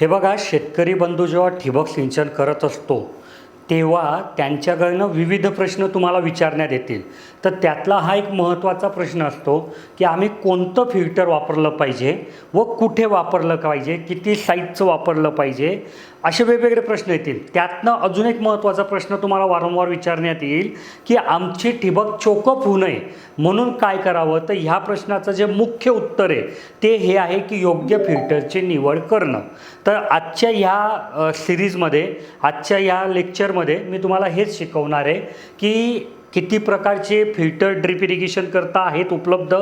हे बघा शेतकरी बंधू जेव्हा ठिबक सिंचन करत असतो तेव्हा त्यांच्याकडनं विविध प्रश्न तुम्हाला विचारण्यात येतील. तर त्यातला हा एक महत्त्वाचा प्रश्न असतो की आम्ही कोणतं फिल्टर वापरलं पाहिजे व कुठे वापरलं पाहिजे किती साईजचं वापरलं पाहिजे असे वेगवेगळे प्रश्न येतील. त्यातनं अजून एक महत्त्वाचा प्रश्न तुम्हाला वारंवार विचारण्यात येईल की आमची ठिबक चोकअप होऊ नये म्हणून काय करावं? तर ह्या प्रश्नाचं जे मुख्य उत्तर आहे ते हे आहे की योग्य फिल्टरची निवड करणं. तर आजच्या ह्या सिरीजमध्ये आजच्या ह्या लेक्चरमध्ये मी तुम्हाला हेच शिकवणार आहे की किती प्रकारचे फिल्टर ड्रिप इरिगेशन करता आहेत उपलब्ध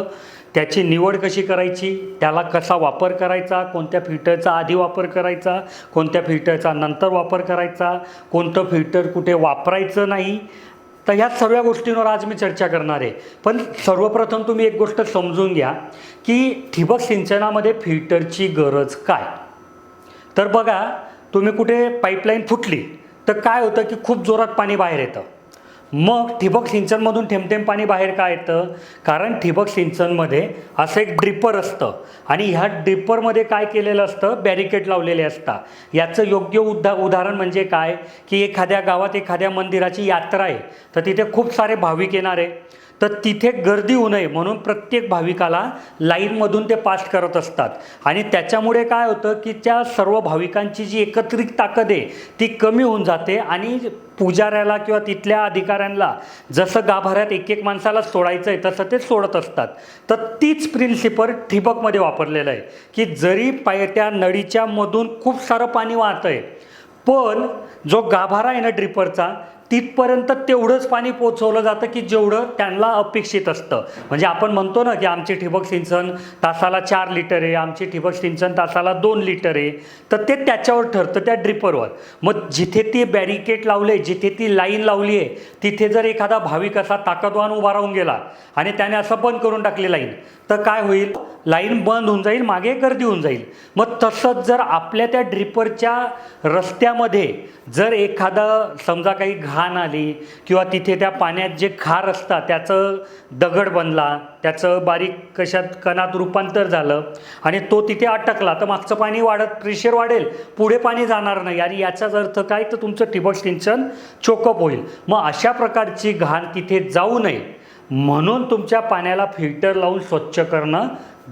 त्याची निवड कशी करायची त्याला कसा वापर करायचा कोणत्या फिल्टरचा आधी वापर करायचा कोणत्या फिल्टरचा नंतर वापर करायचा कोणतं फिल्टर कुठे वापरायचं नाही तर ह्या सर्व गोष्टींवर आज मी चर्चा करणार आहे. पण सर्वप्रथम तुम्ही एक गोष्ट समजून घ्या की ठिबक सिंचनामध्ये फिल्टरची गरज काय? तर बघा तुम्ही कुठे पाईपलाईन फुटली तर काय होतं की खूप जोरात पाणी बाहेर येतं. मग ठिबक सिंचनमधून थेंबथेंब पाणी बाहेर का येतं? कारण ठिबक सिंचनमध्ये असं एक ड्रिपर असतं. आणि ह्या ड्रिपरमध्ये काय केलेलं असतं? बॅरिकेड लावलेले असतात. याचं योग्य उदा उदाहरण म्हणजे काय? की एखाद्या गावात एखाद्या मंदिराची यात्रा आहे तर तिथे खूप सारे भाविक येणार आहे. तर तिथे गर्दी होऊ नये म्हणून प्रत्येक भाविकाला लाईनमधून ते पास करत असतात. आणि त्याच्यामुळे काय होतं की त्या सर्व भाविकांची जी एकत्रित ताकद आहे ती कमी होऊन जाते आणि पुजाऱ्याला किंवा तिथल्या अधिकाऱ्यांना जसं गाभाऱ्यात एक एक माणसाला सोडायचं आहे तसं ते सोडत असतात. तर तीच प्रिन्सिपल ठिबकमध्ये वापरलेलं आहे की जरी पाय त्या नळीच्या मधून खूप सारं पाणी वाहतं आहे पण जो गाभारा आहे ना ड्रिपरचा तिथपर्यंत तेवढंच पाणी पोचवलं जातं की जेवढं त्यांना अपेक्षित असतं. म्हणजे आपण म्हणतो ना की आमचे ठिबक सिंचन तासाला चार लिटर आहे आमची ठिबक सिंचन तासाला दोन लिटर आहे. तर ते त्याच्यावर ठरतं त्या ड्रिपरवर. मग जिथे ती बॅरिकेड लावले जिथे ती लाईन लावली आहे तिथे जर एखादा भाविक असा ताकदवान उभा राहून गेला आणि त्याने असं बंद करून टाकली लाईन तर काय होईल? लाईन बंद होऊन जाईल मागे गर्दी होऊन जाईल. मग तसंच जर आपल्या त्या ड्रिपरच्या रस्त्यामध्ये जर एखादं समजा काही घा घाण आली किंवा तिथे त्या पाण्यात जे खार असतात त्याचं दगड बनला त्याचं बारीक कशात कणात रूपांतर झालं आणि तो तिथे अटकला. तर मागचं पाणी वाढत प्रेशर वाढेल पुढे पाणी जाणार नाही. आणि याचाच अर्थ काय? तर तुमचं ठिबक सिंचन चोकअप होईल. मग अशा प्रकारची घाण तिथे जाऊ नये. म्हणून तुमच्या पाण्याला फिल्टर लावून स्वच्छ करणं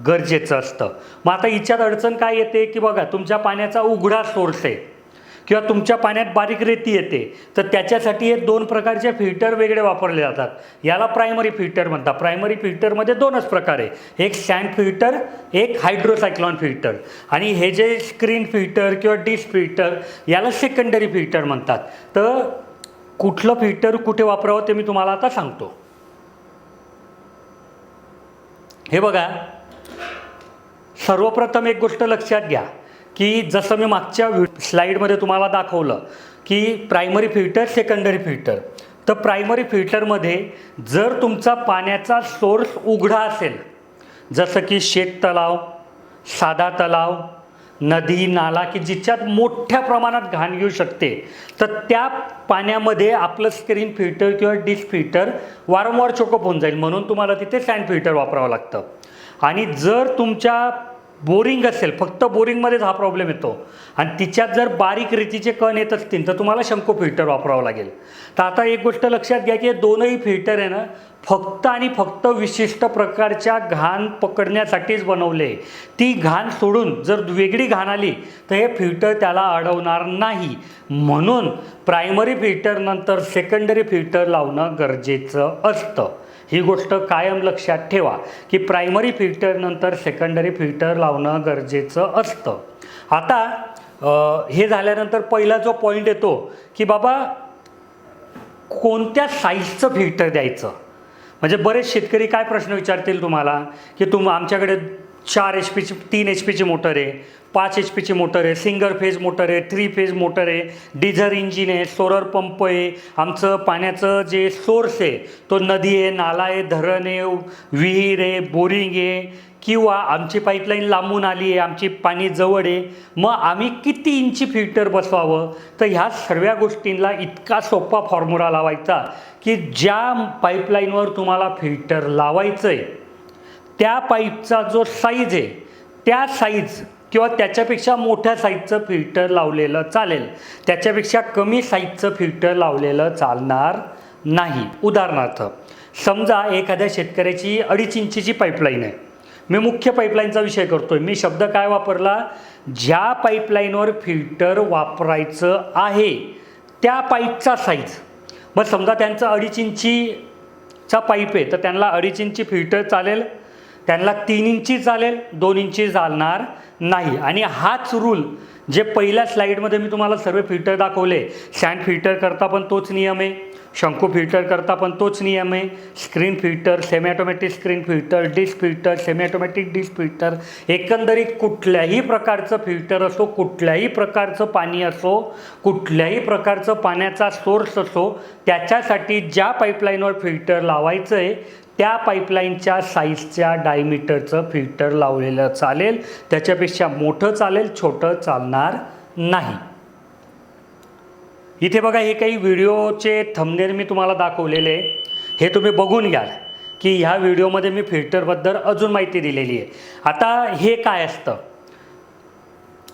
गरजेचं असतं. मग आता हिच्यात अडचण काय येते? की बघा तुमच्या पाण्याचा उघडा सोर्स आहे. किंवा तुमच्या पाण्यात बारीक रेती येते तर त्याच्यासाठी हे दोन प्रकारचे फिल्टर वेगळे वापरले जातात. याला प्रायमरी फिल्टर म्हणतात. प्रायमरी फिल्टरमध्ये दोनच प्रकार आहे. एक सँड फिल्टर एक हायड्रोसायक्लॉन फिल्टर. आणि हे जे स्क्रीन फिल्टर किंवा डिश फिल्टर याला सेकंडरी फिल्टर म्हणतात. तर कुठलं फिल्टर कुठे वापरावं ते मी तुम्हाला आता सांगतो. हे बघा. सर्वप्रथम एक गोष्ट लक्षात घ्या. की जसं मी मागच्या स्लाईडमध्ये तुम्हाला दाखवलं की प्रायमरी फिल्टर सेकंडरी फिल्टर. तर प्रायमरी फिल्टरमध्ये जर तुमचा पाण्याचा सोर्स उघडा असेल जसं की शेत तलाव साधा तलाव नदी नाला की जिच्यात मोठ्या प्रमाणात घाण घेऊ शकते तर त्या पाण्यामध्ये आपलं स्क्रीन फिल्टर किंवा डिश फिल्टर वारंवार चोकअप होऊन जाईल. म्हणून तुम्हाला तिथे सँड फिल्टर वापरावं लागतं. आणि जर तुमच्या बोरिंग असेल फक्त बोरिंगमध्येच हा प्रॉब्लेम येतो. आणि तिच्यात जर बारीक रीतीचे कण येत असतील तर तुम्हाला शंको फिल्टर वापरावं लागेल. तर आता एक गोष्ट लक्षात घ्या की हे दोनही फिल्टर आहे ना फक्त आणि फक्त विशिष्ट प्रकारच्या घाण पकडण्यासाठीच बनवले. ती घाण सोडून जर वेगळी घाण आली तर हे फिल्टर त्याला अडवणार नाही. म्हणून प्रायमरी फिल्टरनंतर सेकंडरी फिल्टर लावणं गरजेचं असतं. ही गोष्ट कायम लक्षात ठेवा की प्रायमरी फिल्टरनंतर सेकंडरी फिल्टर लावणं गरजेचं असतं. आता हे झाल्यानंतर पहिला जो पॉईंट येतो की बाबा कोणत्या साईजचं फिल्टर द्यायचं? म्हणजे बरेच शेतकरी काय प्रश्न विचारतील तुम्हाला? की तुम आमच्याकडे चार एच पीची तीन एच पीची मोटर आहे पाच एच पीची मोटर आहे सिंगल फेज मोटर आहे थ्री फेज मोटर आहे डिझल इंजिन आहे सोलर पंप आहे आमचं पाण्याचं जे सोर्स आहे तो नदी आहे नाला आहे धरण आहे विहीर आहे बोरिंग आहे किंवा आमची पाईपलाईन लांबून आली आहे आमची पाणी जवळ आहे मग आम्ही किती इंची फिल्टर बसवावं? तर ह्या सर्व गोष्टींना इतका सोपा फॉर्म्युला लावायचा की ज्या पाईपलाईनवर तुम्हाला फिल्टर लावायचं आहे त्या पाईपचा जो साईज आहे त्या साईज किंवा त्याच्यापेक्षा मोठ्या साईजचं फिल्टर लावलेलं चालेल. त्याच्यापेक्षा कमी साईजचं फिल्टर लावलेलं चालणार नाही. उदाहरणार्थ समजा एखाद्या शेतकऱ्याची अडीच इंचीची पाईपलाईन आहे. मी मुख्य पाईपलाईनचा विषय करतोय. मी शब्द काय वापरला? ज्या पाईपलाईनवर फिल्टर वापरायचं आहे त्या पाईपचा साईज मग समजा त्यांचं अडीच इंचीचा पाईप आहे तर त्यांना अडीच इंची फिल्टर चालेल. त्यांना तीन इंची चालेल दोन इंची चालणार नाही. आणि हाच रूल जे पहिल्या स्लाईडमध्ये मी तुम्हाला सर्व फिल्टर दाखवले सँड फिल्टर करता पण तोच नियम आहे. शंकू फिल्टर करता पण तोच नियम आहे. Screen filter semiautomatic screen filter disc filter semiautomatic disc filter एकंदरीत कुठल्याही प्रकारचं फिल्टर असो कुठल्याही प्रकारचं पाणी असो कुठल्याही प्रकारचं पाण्याचा सोर्स असो त्याच्यासाठी ज्या पाईपलाईनवर फिल्टर लावायचं आहे त्या पाईपलाईनच्या साईजच्या डायमीटरचं फिल्टर लावलेलं चालेल. त्याच्यापेक्षा मोठं चालेल छोटं चालणार नाही. इथे बघा हे काही व्हिडिओचे थंबनेल मी तुम्हाला दाखवलेले आहे. हे तुम्ही बघून घ्याल की ह्या व्हिडिओमध्ये मी फिल्टरबद्दल अजून माहिती दिलेली आहे. आता हे काय असतं?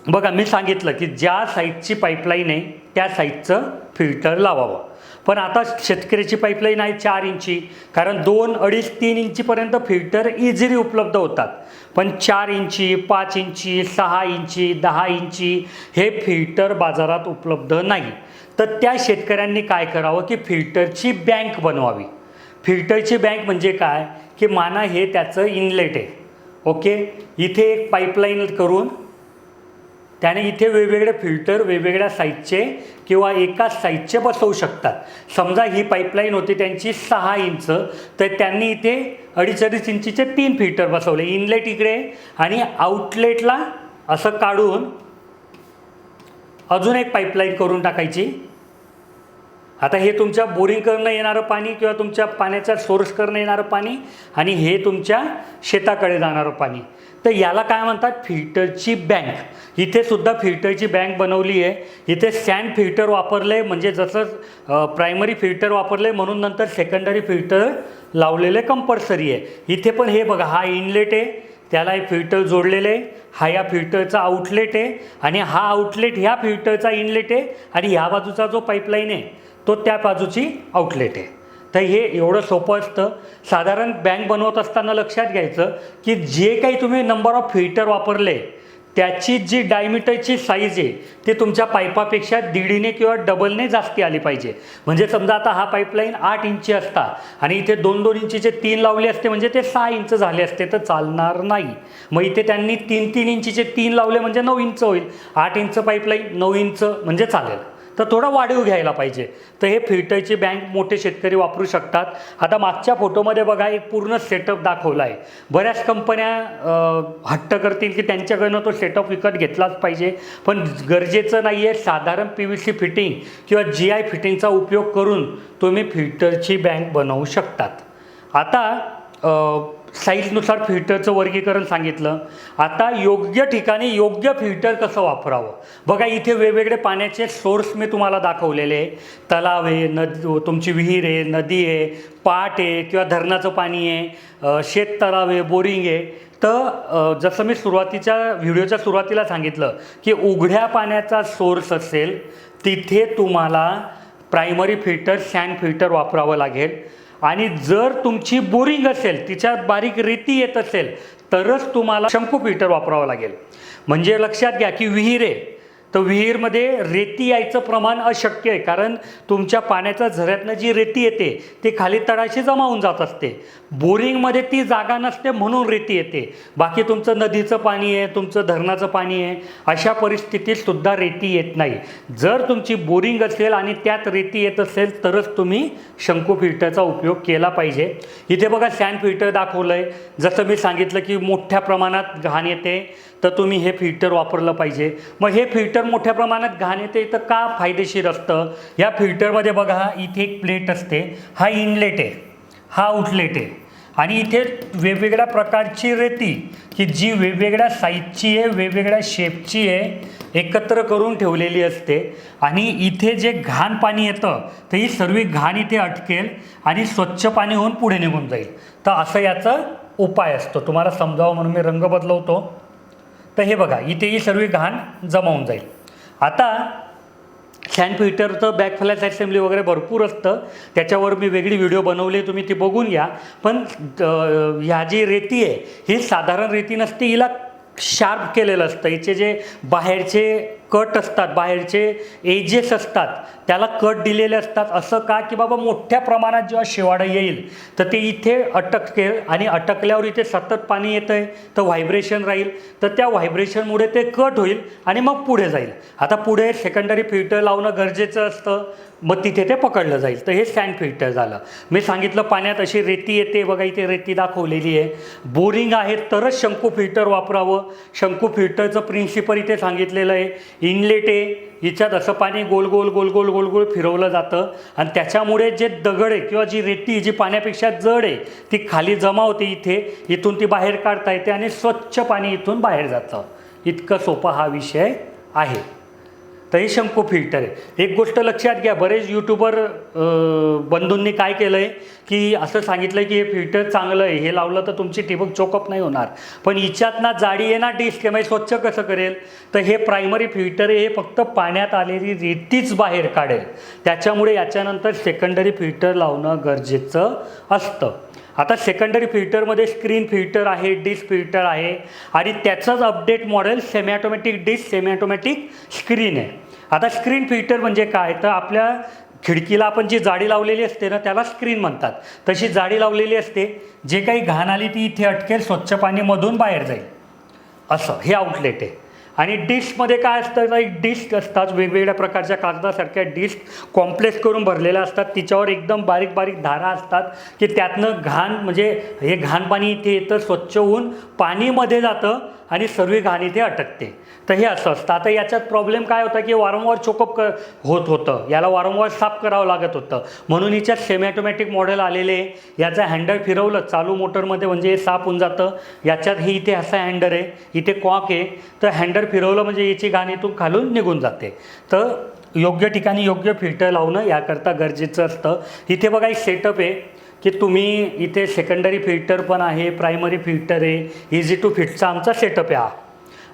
बघा मी सांगितलं की ज्या साईजची पाईपलाईन आहे त्या साईजचं फिल्टर लावावं. पण आता शेतकऱ्याची पाईपलाईन आहे चार इंची कारण दोन अडीच तीन इंचीपर्यंत फिल्टर इझिली उपलब्ध होतात. पण चार इंची पाच इंची सहा इंची दहा इंची हे फिल्टर बाजारात उपलब्ध नाही. तर त्या शेतकऱ्यांनी काय करावं की फिल्टरची बँक बनवावी. फिल्टरची बँक म्हणजे काय? की माना हे त्याचं इनलेट आहे. ओके? इथे एक पाईपलाईन करून त्याने इथे वेगवेगळे फिल्टर वेगवेगळ्या साईजचे किंवा एकाच साईजचे बसवू शकतात. समजा ही पाईपलाईन होती त्यांची सहा इंच तर त्यांनी इथे अडीच अडीच इंचीचे तीन फिल्टर बसवले. इनलेट इकडे आणि आउटलेटला असं काढून अजून एक पाईपलाईन करून टाकायची. आता हे तुमच्या बोरिंग करणं येणारं पाणी किंवा तुमच्या पाण्याच्या सोर्स करणं येणारं पाणी आणि हे तुमच्या शेताकडे जाणारं पाणी. तर याला काय म्हणतात? फिल्टरची बँक. इथे सुद्धा फिल्टरची बँक बनवली आहे. इथे सँड फिल्टर वापरले म्हणजे जसं प्रायमरी फिल्टर वापरले म्हणून नंतर सेकंडरी फिल्टर लावलेले कंपल्सरी आहे. इथे पण हे बघा हा इनलेट आहे. त्याला हे फिल्टर जोडलेलं आहे. हा या फिल्टरचा आउटलेट आहे. आणि हा आउटलेट ह्या फिल्टरचा इनलेट आहे. आणि ह्या बाजूचा जो पाईपलाईन आहे तो त्या बाजूची आउटलेट आहे. तर हे एवढं सोपं असतं. साधारण बँक बनवत असताना लक्षात घ्यायचं की जे काही तुम्ही नंबर ऑफ फिल्टर वापरले त्याची जी डायमीटरची साईज आहे ती तुमच्या पाईपापेक्षा दीडीने किंवा डबलने जास्ती आली पाहिजे. म्हणजे समजा आता हा पाईपलाईन आठ इंची असता आणि इथे दोन दोन इंचीचे तीन लावले असते म्हणजे ते सहा इंच झाले असते तर चालणार नाही. मग इथे त्यांनी तीन तीन इंचीचे तीन लावले म्हणजे नऊ इंच होईल. आठ इंच पाईपलाईन नऊ इंच म्हणजे चालेल. तर थोडा वाढीव घ्यायला पाहिजे. तर हे फिल्टरची बँक मोठे शेतकरी वापरू शकतात. आता मागच्या फोटोमध्ये बघा एक पूर्ण सेटअप दाखवला आहे बऱ्याच कंपन्या हट्ट करतील की त्यांच्याकडनं तो सेटअप विकत घेतलाच पाहिजे. पण गरजेचं नाही आहे साधारण पी व्ही सी फिटिंग किंवा जी आय फिटिंगचा उपयोग करून तुम्ही फिल्टरची बँक बनवू शकतात. आता साईजनुसार फिल्टरचं वर्गीकरण सांगितलं. आता योग्य ठिकाणी योग्य फिल्टर कसं वापरावं? बघा इथे वेगवेगळे पाण्याचे सोर्स मी तुम्हाला दाखवलेले आहे. तलाव आहे नद तुमची विहीर आहे नदी आहे पाट आहे किंवा धरणाचं पाणी आहे शेत तलाव आहे बोरिंग आहे. तर जसं मी सुरुवातीच्या व्हिडिओच्या सुरुवातीला सांगितलं की उघड्या पाण्याचा सोर्स असेल तिथे तुम्हाला प्रायमरी फिल्टर सँड फिल्टर वापरावं लागेल. आणि जर तुमची बोरिंग असेल तिच्यात बारीक रेती येत असेल तरच तुम्हाला शंकू फिल्टर वापरावं लागेल. म्हणजे लक्षात घ्या की विहीर आहे तर विहीरमध्ये रेती यायचं प्रमाण अशक्य आहे कारण तुमच्या पाण्याच्या झऱ्यातनं जी रेती येते ती खाली तळाशी जमा होऊन जात असते. बोरिंगमध्ये ती जागा नसते म्हणून रेती येते. बाकी तुमचं नदीचं पाणी आहे तुमचं धरणाचं पाणी आहे अशा परिस्थितीत सुद्धा रेती येत नाही. जर तुमची बोरिंग असेल आणि त्यात रेती येत असेल तरच तुम्ही शंकू फिल्टरचा उपयोग केला पाहिजे. इथे बघा सॅन फिल्टर दाखवलं आहे जसं मी सांगितलं की मोठ्या प्रमाणात घाण येते. तर तुम्ही हे फिल्टर वापरलं पाहिजे. मग हे फिल्टर मोठ्या प्रमाणात घाण येते तर का फायदेशीर असतं? या फिल्टरमध्ये बघा इथे एक प्लेट असते. हा इनलेट आहे. हा आउटलेट आहे. आणि इथे वेगवेगळ्या प्रकारची रेती की जी वेगवेगळ्या साईजची आहे वेगवेगळ्या शेपची आहे एकत्र करून ठेवलेली असते. आणि इथे जे घाण पाणी येतं तर ही सर्व घाण इथे अटकेल आणि स्वच्छ पाणी होऊन पुढे निघून जाईल. तर असं याचा उपाय असतो. तुम्हाला समजावं म्हणून मी रंग बदलवतो. तर हे बघा इथे ही सर्व घाण जमा होऊन जाईल. आता सॅन फिल्टरचं बॅक फ्लॅश असेंब्ली वगैरे भरपूर असतं. त्याच्यावर मी वेगळी व्हिडिओ बनवली तुम्ही ती बघून घ्या. पण ह्या जी रेती आहे ही साधारण रेती नसते हिला शार्प केलेलं असतं. हिचे जे बाहेरचे कट असतात बाहेरचे एजेस असतात. त्याला कट दिलेले असतात. असं का? की बाबा मोठ्या प्रमाणात जेव्हा शेवाडं येईल तर ते इथे अटकेल आणि अटकल्यावर इथे सतत पाणी येतं आहे तर व्हायब्रेशन राहील. तर त्या व्हायब्रेशनमुळे ते कट होईल आणि मग पुढे जाईल. आता पुढे सेकंडरी फिल्टर लावणं गरजेचं असतं. मग तिथे ते पकडलं जाईल. तर हे सँड फिल्टर झालं. मी सांगितलं पाण्यात अशी रेती येते. बघा इथे रेती दाखवलेली आहे. बोरिंग आहे तरच शंकू फिल्टर वापरावं. शंकू फिल्टरचं प्रिन्सिपल इथे सांगितलेलं आहे. इनलेटे आहे हिच्यात असं पाणी गोल गोल गोल गोल गोल गोल फिरवलं जातं. आणि त्याच्यामुळे जे दगड आहे किंवा जी रेती जी पाण्यापेक्षा जड आहे ती खाली जमा होते इथे. इथून ती बाहेर काढता येते आणि स्वच्छ पाणी इथून बाहेर जातं. इतकं सोपा हा विषय आहे. तर हे शंकू फिल्टर आहे. एक गोष्ट लक्षात घ्या बरेच यूट्यूबर बंधूंनी काय केलं आहे की असं सांगितलं की हे फिल्टर चांगलं आहे हे लावलं तर तुमची ठिबक चोकअप नाही होणार. पण हिच्यात ना जाडी आहे ना डिस्क आहे म्हणजे स्वच्छ कसं करेल? तर हे प्रायमरी फिल्टर आहे हे फक्त पाण्यात आलेली रेतीच बाहेर काढेल. त्याच्यामुळे याच्यानंतर सेकंडरी फिल्टर लावणं गरजेचं असतं. आता सेकंडरी फिल्टरमध्ये स्क्रीन फिल्टर आहे डिस्क फिल्टर आहे आणि त्याचंच update model semi automatic disc semi automatic screen आहे. आता स्क्रीन फिल्टर म्हणजे काय? तर आपल्या खिडकीला आपण जी जाडी लावलेली असते ना त्याला स्क्रीन म्हणतात. तशी जाडी लावलेली असते जे काही घाण आली ती इथे अटकेल स्वच्छ पाणीमधून बाहेर जाईल. असं हे आउटलेट आहे. आणि डिशमध्ये काय असतं एक डिस्क असतात वेगवेगळ्या प्रकारच्या कागदासारख्या डिस्क कॉम्प्लेक्स करून भरलेल्या असतात. तिच्यावर एकदम बारीक बारीक धारा असतात की त्यातनं घाण म्हणजे हे घाण पाणी इथे येतं स्वच्छ होऊन पाणीमध्ये जातं आणि सर्व घाण इथे अटकते. तर हे असं असतं. आता याच्यात प्रॉब्लेम काय होता की वारंवार चोकअप क होत होतं. याला वारंवार साफ करावं लागत होतं. म्हणून हिच्यात सेमॅटोमॅटिक मॉडेल आलेले याचा याचं हँडल फिरवलं चालू मोटरमध्ये म्हणजे हे साफ होऊन जातं. याच्यात हे इथे असा हँडर आहे. इथे कॉक आहे. तर हँडर फिरवलं म्हणजे याची घाण इथून खालून निघून जाते. तर योग्य ठिकाणी योग्य फिल्टर लावणं याकरता गरजेचं असतं. इथे बघा एक सेटअप आहे की तुम्ही इथे सेकंडरी फिल्टर पण आहे प्रायमरी फिल्टर आहे इझी टू फिटचा आमचा सेटअप आहे हा.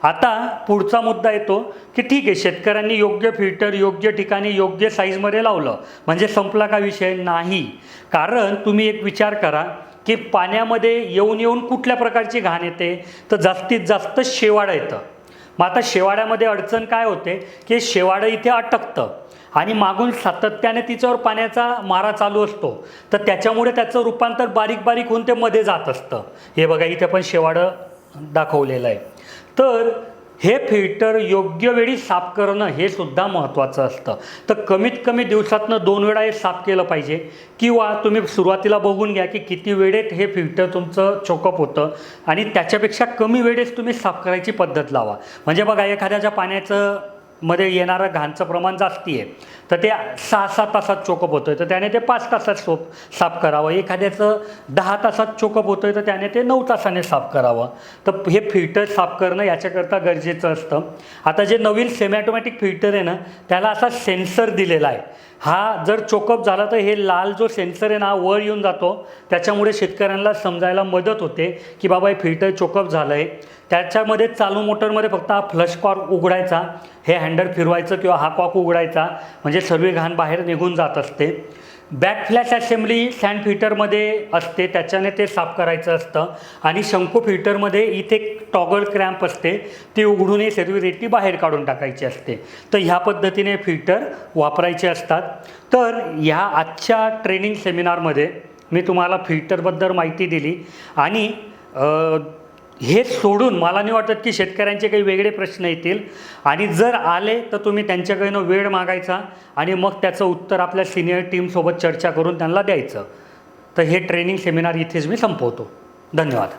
आता पुढचा मुद्दा येतो की ठीक आहे शेतकऱ्यांनी योग्य फिल्टर योग्य ठिकाणी योग्य साईजमध्ये लावलं. म्हणजे संपला का विषय? नाही. कारण तुम्ही एक विचार करा की पाण्यामध्ये येऊन येऊन कुठल्या प्रकारची घाण येते? तर जास्तीत जास्त शेवाळं येतं. मग आता शेवाळ्यामध्ये अडचण काय होते? की शेवाळं इथे अटकतं आणि मागून सातत्याने तिच्यावर पाण्याचा मारा चालू असतो. तर त्याच्यामुळे त्याचं रूपांतर बारीक बारीक होऊन ते मध्ये जात असतं. हे बघा इथे पण शेवाडं दाखवलेलं आहे. तर हे फिल्टर योग्य वेळी साफ करणं हे सुद्धा महत्त्वाचं असतं. तर कमीत कमी दिवसातनं दोन वेळा हे साफ केलं पाहिजे. किंवा तुम्ही सुरुवातीला बघून घ्या की किती वेळेत हे फिल्टर तुमचं चोकअप होतं आणि त्याच्यापेक्षा कमी वेळेस तुम्ही साफ करायची पद्धत लावा. म्हणजे बघा एखाद्याच्या पाण्याचं मध्ये येणारं घाणचं प्रमाण जास्ती आहे. तर ते सहा सात तासात चोकअप होतं आहे तर त्याने ते पाच तासात सोप साफ करावं. एखाद्याचं दहा तासात चोकअप होतं आहे तर त्याने ते नऊ तासाने साफ करावं. तर हे फिल्टर साफ करणं याच्याकरता गरजेचं असतं. आता जे नवीन सेमॅटोमॅटिक फिल्टर आहे ना त्याला असा सेन्सर दिलेला आहे. हा जर चोकअप झाला तर हे लाल जो सेन्सर आहे ना हा वर येऊन जातो. त्याच्यामुळे शेतकऱ्यांना समजायला मदत होते की बाबा हे फिल्टर चोकअप झालं आहे त्याच्यामध्ये चालू मोटरमध्ये फक्त हा फ्लश कॉर्क उघडायचा. हे हँडल फिरवायचं किंवा हा कॉक उघडायचा म्हणजे सर्व घाण बाहेर निघून जात असते. बॅक फ्लॅश असेंब्ली सँड फिटरमध्ये असते त्याच्याने ते साफ करायचं असतं. आणि शंकू फिल्टरमध्ये इथे टॉगल क्रॅम्प असते ती उघडून ही सर्व रेती बाहेर काढून टाकायची असते. तर ह्या पद्धतीने फिल्टर वापरायचे असतात. तर ह्या आजच्या ट्रेनिंग सेमिनारमध्ये मी तुम्हाला फिल्टरबद्दल माहिती दिली. आणि हे सोडून मला नाही वाटत की शेतकऱ्यांचे काही वेगळे प्रश्न येतील. आणि जर आले तर तुम्ही त्यांच्याकडनं वेळ मागायचा आणि मग त्याचं उत्तर आपल्या सिनियर टीमसोबत चर्चा करून त्यांना द्यायचं. तर हे ट्रेनिंग सेमिनार इथेच मी संपवतो. धन्यवाद.